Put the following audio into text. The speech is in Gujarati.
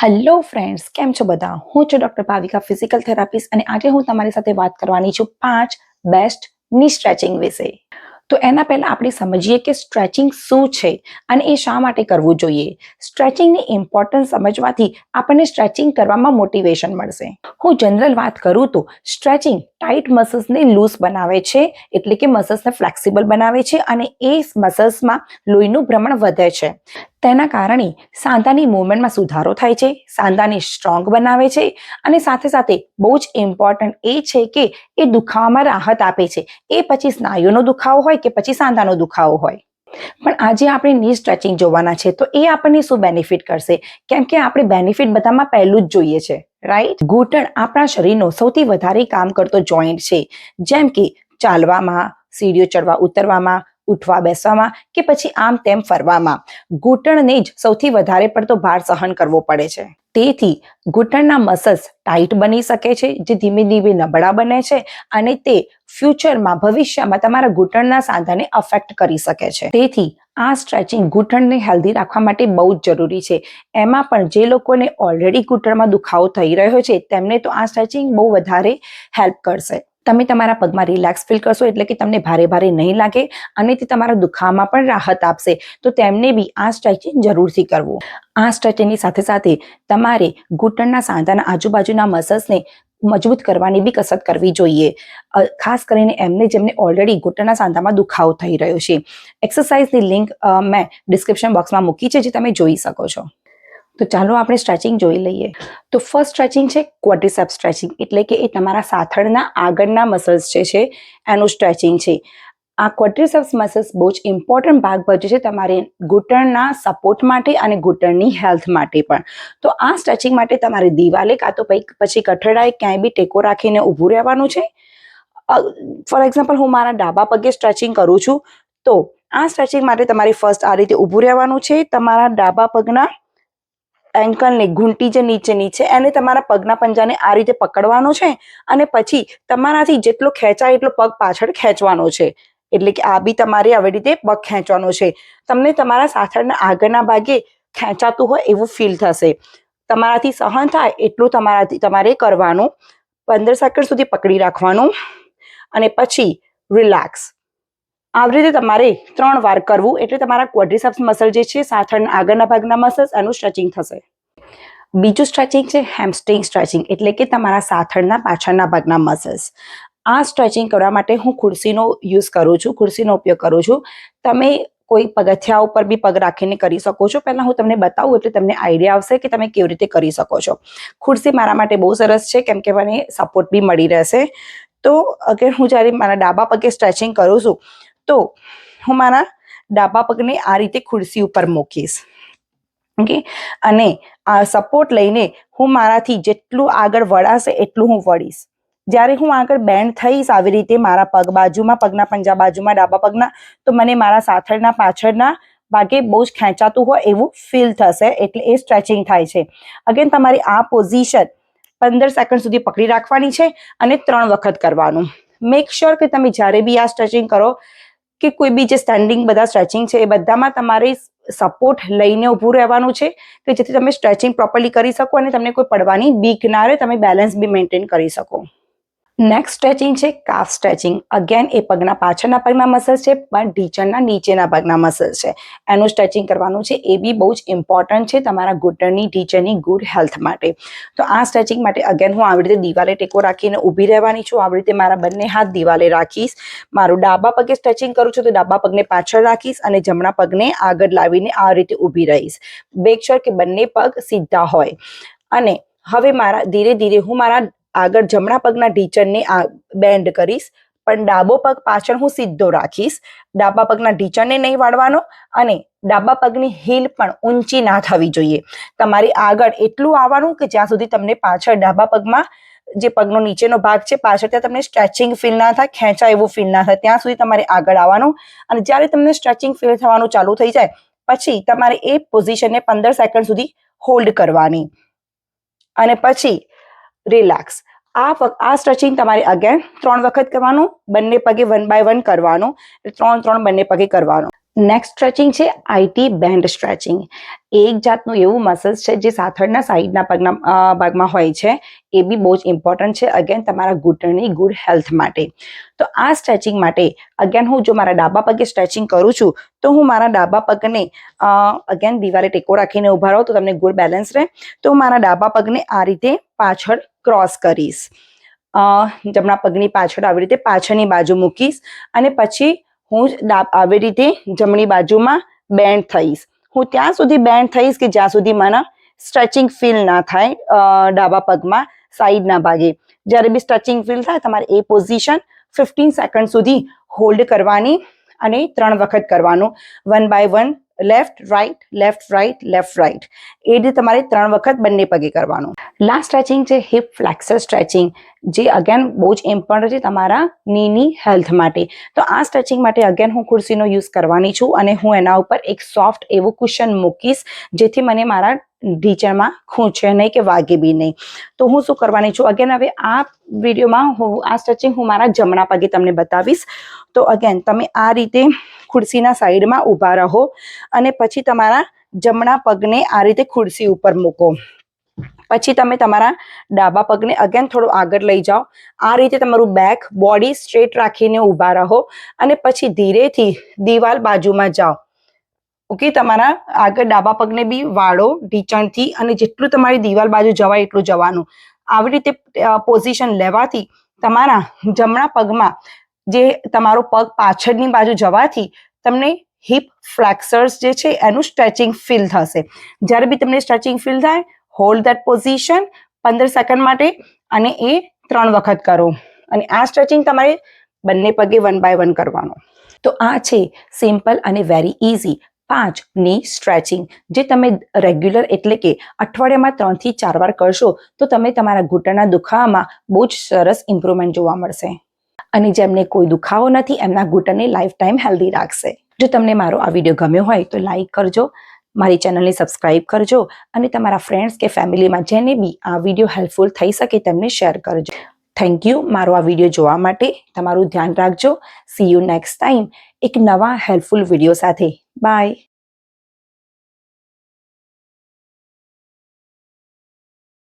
હેલો ફ્રેન્ડ્સ કેમ છો બધા? હું છું ડોક્ટર ભાવિકા ફિઝિકલ થેરાપિસ્ટ અને આજે હું તમારી સાથે વાત કરવાની છું પાંચ બેસ્ટની સ્ટ્રેચિંગ વિશે. તો એના પહેલા આપણે સમજીએ કે સ્ટ્રેચિંગ શું છે અને એ શા માટે કરવું જોઈએ. સ્ટ્રેચિંગની ઇમ્પોર્ટન્સ સમજવાથી આપણને સ્ટ્રેચિંગ કરવામાં મોટિવેશન મળશે. હું જનરલ વાત કરું તો સ્ટ્રેચિંગ ટાઈટ મસલ્સને લૂઝ બનાવે છે, એટલે કે મસલ્સને ફ્લેક્સિબલ બનાવે છે અને એ મસલ્સમાં લોહીનું ભ્રમણ વધે છે. તેના કારણે સાંધાની મૂવમેન્ટમાં સુધારો થાય છે, સાંધાને સ્ટ્રોંગ બનાવે છે અને સાથે સાથે બહુ જ ઇમ્પોર્ટન્ટ એ છે કે એ દુખાવામાં રાહત આપે છે. એ પછી સ્નાયુનો દુખાવો હોય કે પછી સાંધાનો દુખાવો હોય. પણ આજે આપણે ની સ્ટ્રેચિંગ જોવાના છે તો એ આપણને શું બેનિફિટ કરશે? કેમ કે આપણે બેનિફિટ બધામાં પહેલું જ જોઈએ છે રાઈટ ઘૂંટણ આપણા શરીરનો સૌથી વધારે કામ કરતો જોઈન્ટ છે. જેમ કે ચાલવામાં, સીડીઓ ચડવા, ઉતરવામાં ઉઠવા બેસવામાં કે પછી આમ તેમ ફરવામાં. ઘૂંટણને જ સૌથી વધારે પડતો ભાર સહન કરવો પડે છે. તેથી ઘૂંટણના મસલ્સ ટાઈટ બની શકે છે, જે ધીમે ધીમે નબળા બને છે અને તે ફ્યુચરમાં ભવિષ્યમાં તમારા ઘૂંટણના સાંધાને અફેક્ટ કરી શકે છે. તેથી આ સ્ટ્રેચિંગ ઘૂંટણને હેલ્ધી રાખવા માટે બહુ જ જરૂરી છે. એમાં પણ જે લોકોને ઓલરેડી ઘૂંટણમાં દુખાવો થઈ રહ્યો છે, તેમને તો આ સ્ટ્રેચિંગ બહુ વધારે હેલ્પ કરશે. તમે તમારા પગમાં રિલેક્સ ફીલ કરશો એટલે કે તમને ભારે ભારે નહીં લાગે અને તે તમારા દુખાવામાં પણ રાહત આપશે. તો તેમને બી આ સ્ટ્રેચિંગ જરૂરથી કરવું. આ સ્ટ્રેચિંગની સાથે સાથે તમારે ઘૂંટણના સાંધાના આજુબાજુના મસલ્સને મજબૂત કરવાની બી કસરત કરવી જોઈએ. ખાસ કરીને એમને જેમને ઓલરેડી ઘૂંટણના સાંધામાં દુખાવો થઈ રહ્યો છે. એક્સરસાઇઝની લિંક મેં ડિસ્ક્રિપ્શન બોક્સમાં મૂકી છે જે તમે જોઈ શકો છો. તો ચાલો આપણે સ્ટ્રેચિંગ જોઈ લઈએ. તો ફર્સ્ટ સ્ટ્રેચિંગ છે ક્વોડ્રિસેપ સ્ટ્રેચિંગ એટલે કે એ તમારા સાથળના આગળના મસલ્સ જે છે, એનું સ્ટ્રેચિંગ છે. આ ક્વોડ્રિસેપ્સ મસલ્સ બહુ જ ઇમ્પોર્ટન્ટ ભાગ ભજવે છે તમારે ઘૂંટણના સપોર્ટ માટે અને ઘૂંટણની હેલ્થ માટે પણ. તો આ સ્ટ્રેચિંગ માટે તમારે દિવાલે કાં તો પછી કઠડાએ ક્યાંય બી ટેકો રાખીને ઊભું રહેવાનું છે. ફોર એક્ઝામ્પલ હું મારા ડાબા પગે સ્ટ્રેચિંગ કરું છું, તો આ સ્ટ્રેચિંગ માટે તમારે ફર્સ્ટ આ રીતે ઊભું રહેવાનું છે. તમારા ડાબા પગના એન્કલને ઘૂંટી જે નીચેની છે, એને તમારા પગના પંજાને આ રીતે પકડવાનો છે અને પછી તમારાથી જેટલો ખેંચાય એટલો પગ પાછળ ખેંચવાનો છે. એટલે કે આ બી તમારે આવી રીતે પગ ખેંચવાનો છે. તમને તમારા સાથળના આગળના ભાગે ખેંચાતું હોય એવું ફીલ થશે. તમારાથી સહન થાય એટલું તમારાથી તમારે કરવાનું. પંદર સેકન્ડ સુધી પકડી રાખવાનું અને પછી રિલેક્સ આવી રીતે તમારે ત્રણ વાર કરવું એટલે તમારા ક્વોડ્રિસેપ્સ મસલ જે છે, સાથળના આગળના ભાગના મસલ્સ એનું સ્ટ્રેચિંગ થશે. બીજું સ્ટ્રેચિંગ છે હેમસ્ટ્રિંગ સ્ટ્રેચિંગ એટલે કે તમારા સાથળના પાછળના ભાગના મસલ્સ આ સ્ટ્રેચિંગ કરવા માટે હું ખુરશીનો યુઝ કરું છું, ખુરશીનો ઉપયોગ કરું છું. તમે કોઈ પગથિયા ઉપર બી પગ રાખીને કરી શકો છો. પહેલાં હું તમને બતાવું એટલે તમને આઈડિયા આવશે કે તમે કેવી રીતે કરી શકો છો. ખુરશી મારા માટે બહુ સરસ છે, કેમ કે મને સપોર્ટ બી મળી રહેશે. તો અગર હું જ્યારે મારા ડાબા પગે સ્ટ્રેચિંગ કરું છું તો હું મારા ડાબા પગને આ રીતે ખુરશી ઉપર મૂકીશ. ઓકે? અને આ સપોર્ટ લઈને હું મારાથી જેટલું આગળ વળાશે એટલું હું વળીશ. જ્યારે હું આગળ બેન્ડ થઈશ આવી રીતે મારા પગ બાજુમાં, પગના પંજા બાજુમાં, ડાબા પગના, તો મને મારા સાથળના, પાછળના ભાગે બહુ જ ખેંચાતું હોય એવું ફીલ થશે એટલે એ સ્ટ્રેચિંગ થાય છે. અગેન તમારી આ પોઝિશન પંદર સેકન્ડ સુધી પકડી રાખવાની છે અને ત્રણ વખત કરવાનું. મેક શ્યોર કે તમે જ્યારે બી આ સ્ટ્રેચિંગ કરો કે કોઈ બી જે સ્ટેન્ડિંગ બધા સ્ટ્રેચિંગ છે એ બધામાં તમારે સપોર્ટ લઈને ઊભું રહેવાનું છે કે જેથી તમે સ્ટ્રેચિંગ પ્રોપરલી કરી શકો અને તમને કોઈ પડવાની બીક ના રહે, તમે બેલેન્સ બી મેન્ટેન કરી શકો. નેક્સ્ટ સ્ટ્રેચિંગ છે કાફ સ્ટ્રેચિંગ અગેન એ પગના પાછળના પગના મસલ્સ છે, પણ ઢીચણના નીચેના પગના મસલ્સ છે. એનું સ્ટ્રેચિંગ કરવાનું છે, એ બી બહુ જ ઇમ્પોર્ટન્ટ છે તમારા ઘૂંટણની, ઢીચણની ગુડ હેલ્થ માટે. તો આ સ્ટ્રેચિંગ માટે અગેન હું આવી રીતે દિવાલે ટેકો રાખીને ઊભી રહેવાની છું. આવી રીતે મારા બંને હાથ દિવાલે રાખીશ. મારું ડાબા પગે સ્ટ્રેચિંગ કરું છું તો ડાબા પગને પાછળ રાખીશ અને જમણા પગને આગળ લાવીને આ રીતે ઊભી રહીશ. મેક શ્યોર કે બંને પગ સીધા હોય. અને હવે મારા, ધીરે ધીરે હું મારા આગળ જમણા પગના ઢીચણને આ બેન્ડ કરીશ. પણ ડાબો પગ પાછળ હું સીધો રાખીશ. ડાબા પગના ઢીચણને નહીં વાળવાનો અને ડાબા પગની હીલ પણ ઊંચી ના થવી જોઈએ. તમારે આગળ એટલું આવવાનું કે જ્યાં સુધી તમને પાછળ ડાબા પગમાં જે પગનો નીચેનો ભાગ છે, પાછળ ત્યાં તમને સ્ટ્રેચિંગ ફીલ ના થાય, ખેંચાય એવું ફીલ ના થાય. ત્યાં સુધી તમારે આગળ આવવાનું અને જ્યારે તમને સ્ટ્રેચિંગ ફીલ થવાનું ચાલુ થઈ જાય, પછી તમારે એ પોઝિશનને પંદર સેકન્ડ સુધી હોલ્ડ કરવાની. અને પછી રિલેક્સ આ આ સ્ટ્રેચિંગ તમારે અગેન ત્રણ વખત કરવાનું, બંને પગે વન બાય વન કરવાનું ત્રણ ત્રણ બંને પગે કરવાનું. નેક્સ્ટ સ્ટ્રેચિંગ છે આઈટી બેન્ડ સ્ટ્રેચિંગ એક જાતનું એવું મસલ્સ છે જે સાથળના સાઈડના પગના ભાગમાં હોય છે. એ બી બહુ જ ઇમ્પોર્ટન્ટ છે. અગેન તમારા ઘૂંટણની ગુડ હેલ્થ માટે. તો આ સ્ટ્રેચિંગ માટે અગેન હું જો મારા ડાબા પગે સ્ટ્રેચિંગ કરું છું, તો હું મારા ડાબા પગને અગેન દિવાલે ટેકો રાખીને ઊભા રહો તો તમને ગુડ બેલેન્સ રહે. તો મારા ડાબા પગને આ રીતે પાછળ ક્રોસ કરીશ. જમણા પગની પાછળ આવી રીતે પાછળની બાજુ મૂકીશ અને પછી હું આવી રીતે જમણી બાજુમાં બેન્ડ થઈશ. હું ત્યાં સુધી બેન્ડ થઈશ કે જ્યાં સુધી મને સ્ટ્રેચિંગ ફીલ ના થાય ડાબા પગમાં સાઈડના ભાગે. જ્યારે બી સ્ટ્રેચિંગ ફીલ થાય, તમારે એ પોઝિશન ફિફ્ટીન સેકન્ડ સુધી હોલ્ડ કરવાની અને ત્રણ વખત કરવાનું. One by one left right left right left right એ રીતે તમારે ત્રણ વખત બંને પગે કરવાનું. લાસ્ટ સ્ટ્રેચિંગ છે હિપ ફ્લેક્સર સ્ટ્રેચિંગ જે અગેન બહુ જ ઇમ્પોર્ટન્ટ છે તમારા નીની હેલ્થ માટે. તો આ સ્ટ્રેચિંગ માટે અગેન હું ખુરશીનો યુઝ કરવાની છું અને હું એના ઉપર એક સોફ્ટ એવું કુશન મૂકીશ, જેથી મને મારા ઢીચણમાં ખૂંચે નહીં કે વાગે બી નહીં. તો હું શું કરવાની છું? અગેન હવે આ વિડીયોમાં હું, આ સ્ટ્રેચિંગ હું મારા જમણા પગે તમને બતાવીશ. તો અગેન તમે આ રીતે ખુરશીના સાઈડમાં ઊભા રહો અને પછી તમારા જમણા પગને આ રીતે ખુરશી ઉપર મૂકો. પછી તમે તમારા ડાબા પગને અગેન થોડું આગળ લઈ જાઓ. આ રીતે તમારું બેક બોડી સ્ટ્રેટ રાખીને ઊભા રહો અને પછી ધીરેથી દિવાલ બાજુમાં જાઓ. ઓકે, તમારા આગળ ડાબા પગને બી વાળો, ઢીચણથી અને જેટલું તમારી દિવાલ બાજુ જવાય એટલું જવાનું. આવી રીતે પોઝિશન લેવાથી તમારા જમણા પગમાં જે તમારો પગ પાછળની બાજુ જવાથી તમને હિપ ફ્લેક્સર્સ જે છે એનું સ્ટ્રેચિંગ ફીલ થશે. જ્યારે બી તમને સ્ટ્રેચિંગ ફીલ થાય હોલ્ડ દેટ પોઝિશન પંદર સેકન્ડ માટે અને એ ત્રણ વખત કરો. અને આ સ્ટ્રેચિંગ તમારે બંને પગે વન બાય વન કરવાનું. તો આ છે સિમ્પલ અને વેરી ઇઝી પાંચની સ્ટ્રેચિંગ જે તમે રેગ્યુલર એટલે કે અઠવાડિયામાં ત્રણથી ચાર વાર કરશો, તો તમે તમારા ઘૂંટણના દુખાવામાં બહુ જ સરસ ઇમ્પ્રુવમેન્ટ જોવા મળશે. અને જેમને કોઈ દુખાવો નથી, એમના ઘૂંટણને લાઈફ ટાઈમ હેલ્ધી રાખશે. જો તમને મારો આ વીડિયો ગમ્યો હોય, તો લાઈક કરજો, મારી ચેનલને સબસ્ક્રાઇબ કરજો, અને તમારા ફ્રેન્ડ્સ કે ફેમિલીમાં જેને બી આ વીડિયો હેલ્પફુલ થઈ શકે, તેમને શેર કરજો. થેન્ક યુ મારો આ વીડિયો જોવા માટે તમારું ધ્યાન રાખજો. સી યુ નેક્સ્ટ ટાઈમ એક નવા હેલ્પફુલ વીડિયો સાથે. બાય